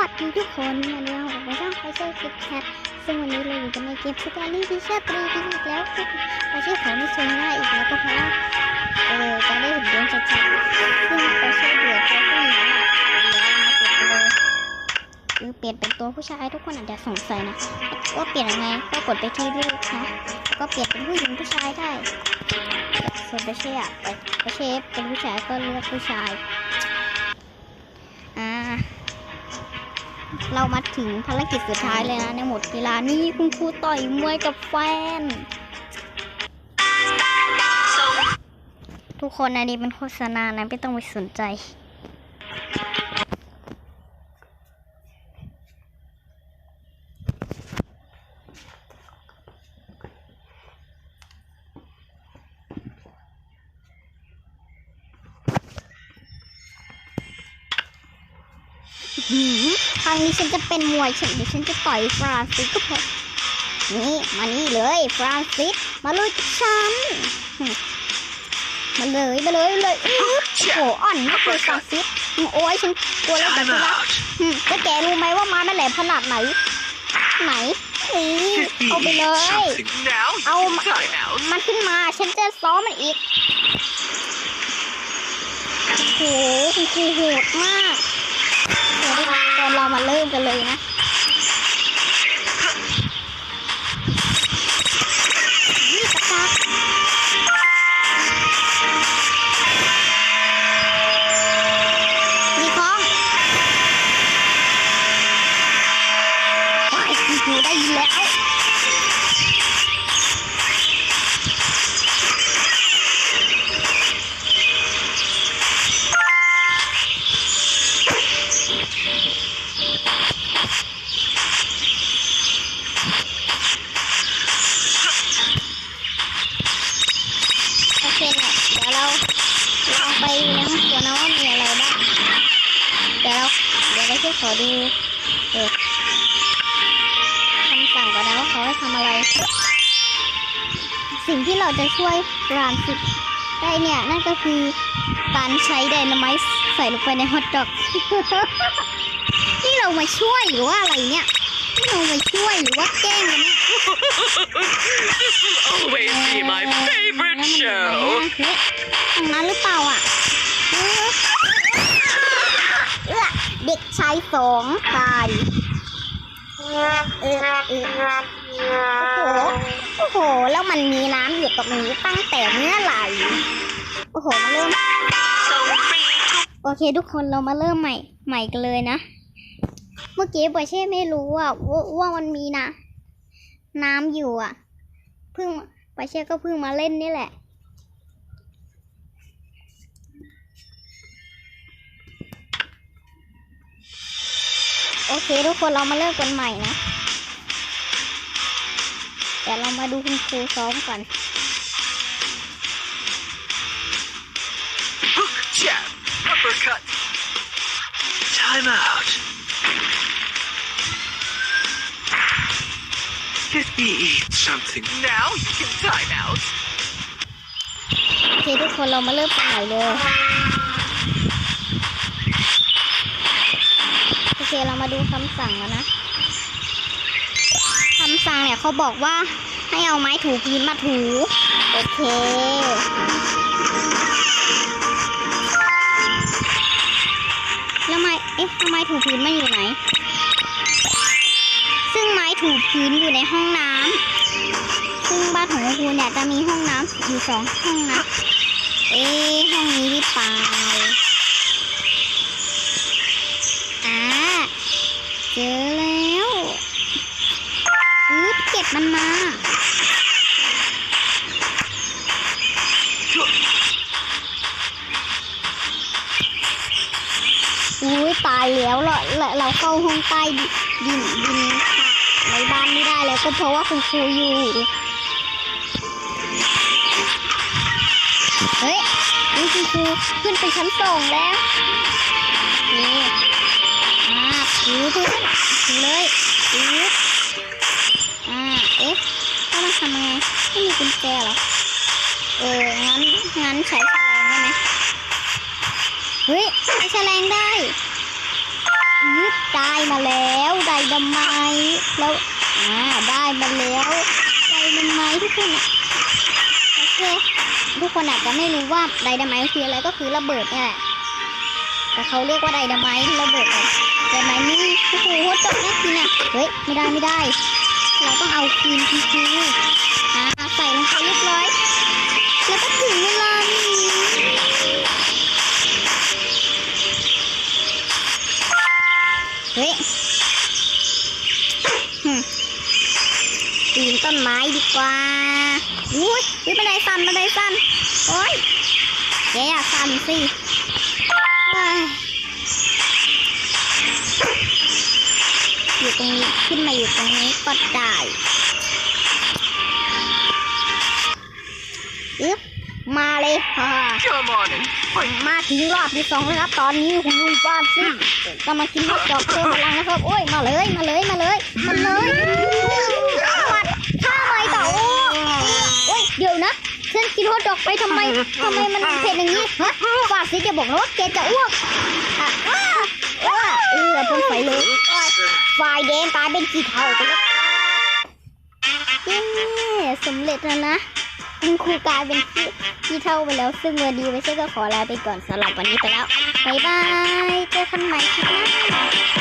วัสดีทุกคนวันนี้เราไปช่องไฟเซอร์คิดแคทซึ่งวันนี้เราอยู่กันในเกมสแตนลี่ดิชตรีดีอีกแล้วซึ่งไม่ใช่ของมิซูน่าอีกแล้วก็เพราะว่าเออจะได้เห็นดวงชัดๆซึ่งไปเชื่อเบื่อตัวผู้หญิงอะเดี๋ยวเรามาเปลี่ยนเลยหรือเปลี่ยนเป็นตัวผู้ชายทุกคนอาจจะสงสัยนะว่าเปลี่ยนยังไงก็กดไปที่รูปนะแล้วก็เปลี่ยนเป็นผู้หญิงผู้ชายได้ส่วนไปเชื่อไปไปเชฟเป็นผู้ชายก็เลือกผู้ชาย เรามาถึงภารกิจสุดท้ายเลยนะในหมดกีฬานี่คุณครูต่อยมวยกับแฟน ทุกคนอันนี้เป็นโฆษณานะไม่ต้องไปสนใจ ครั้งนี้ฉันจะเป็นมวยฉันเดี๋ยวฉันจะต่อยฟรานซิสก็พอนี่มานี่เลยฟรานซิสมาลุยกับฉันมาเลยมาเลยเลยอื้อโหอ่อนมากเลยฟรานซิสโอ้ยฉันกลัวแล้วแต่ Time ที่รัก out. หึแล้วแกรู้ไหมว่ามานั่นแหละขนาดไหน ไหนนี่เอาไปเลย Something now. Oh, you my- can time out. มันขึ้นมาฉันจะซ้อมมันอีกโอ้โหคุณครูโหดมาก เดี๋ยวตอนเรามาเริ่มกันเลยนะนี่กระตามีของว้ายคุณครูได้ยินแล้ว เดี๋ยวเราเดี๋ยวเราช่วยขอดูเออคำสั่งก่อนนะว่าเขาให้ทำอะไร สิ่งที่เราจะช่วยรานสิได้เนี่ย นั่นก็คือการใช้ไดนาไมต์ใส่ลงไปในฮอทดอก นี่เรามาช่วยหรือว่าอะไรเนี่ยนี่เรามาช่วยหรือว่าแกล้งกันเนี่ย This will always be my favorite show. เฮ้ยทางนั้นหรือเปล่าอะเออเอื้อ เด็กชายสองตายเออเออโอ้โห โอ้โห แล้วมันมีน้ำอยู่ตรงนี้ตั้งแต่เมื่อไหร่ โอ้โห มาเริ่ม So free to โอเคทุกคนเรามาเริ่มใหม่ใหม่กันเลยนะ เมื่อกี้ปอยเช่ไม่รู้อะว่าว่ามันมีนะ น้ำอยู่อะ เพิ่งปอยเช่ก็เพิ่งมาเล่นนี่แหละ โอเค ทุกคนเรามาเริ่มกันใหม่นะเดี๋ยวเรามาดูคุณครูซ้อมก่อน hook jab, uppercut. Time out. Let me eat something. Now you can time out. โอเค ทุกคนเรามาเริ่มกันใหม่เลย โอ เรามาดูคำสั่งแล้วนะคำสั่งเนี่ยเขาบอกว่าให้เอาไม้ถูพื้นมาถู โอเค แล้วไม้ เอ๊ะแล้วไม้ถูพื้นมันอยู่ไหน ซึ่งไม้ถูพื้นอยู่ในห้องน้ำ ซึ่งบ้านของคุณครูเนี่ยจะมีห้องน้ำอยู่สองห้องนะ เอ๊ะห้องนี้หรือเปล่า อุ้ยตายแล้วเราเราเข้าห้องใต้ดินดินค่ะในบ้านไม่ได้แล้วก็เพราะว่าคุณครูอยู่ เฮ้ยนี่คุณครูขึ้นไปชั้นสองแล้ว นี่อ่าถูพื้นถูเลยถูอ่าเอ๊ะต้องมาทำยังไงไม่มีกุญแจเหรอ เอองั้นงั้นใช้แฉลงได้ไหม เฮ้ยใช้แฉลงได้อืดตายมาแล้วไดดามายแล้วอ่าได้มาแล้วไดดามายทุกคนโอเคทุกคนอาจจะไม่รู้ว่าไดดามายคืออะไรก็คือระเบิดนี่แหละแต่เขาเรียกว่าไดดามายระเบิดแบบไดดามายนี่โอ้โหโคตรจบน่ากินอะเฮ้ยไม่ได้ไม่ได้ เราต้องเอาครีมทีทีอ่าใส่ลงไปเรียบร้อย แล้วก็ถึงเวลานี เฮ้ยหึปีนต้นไม้ดีกว่าอุ้ยอุ้ยบันไดสั่นบันไดสั่นโอ้ยแกอย่าสั่นสิอยู่ตรงนี้ขึ้นมาอยู่ตรงนี้ก็ได้ เลยฮ่า Come on and มาถึงรอบที่สองแล้วครับ ตอนนี้คุณลุงฟาดซิกำลังกินฮอทดอกเพิ่มพลังนะครับ โอ้ย มาเลย มาเลย มาเลย มาเลยวัดข้าไม่ต่อโอ้โอ้ย เดี๋ยวนะฉันกินฮอทดอกไปทำไมทำไมมันเผ็ดอย่างนี้ฮะฟาดซิจะบอกนะว่าแกจะอ้วกอะอ้าอ้าเออพ่นไฟเลยโอ้ยไฟแดงกลายเป็นสีเทาไปแล้วเย้สำเร็จแล้วนะ คุณครูกลายเป็นพี่เท่าไปแล้ว ซึ่งวันดีไม่ใช่ก็ขอลาไปก่อนสำหรับวันนี้ไปแล้ว บ๊ายบาย เจอกันใหม่คลิปหน้า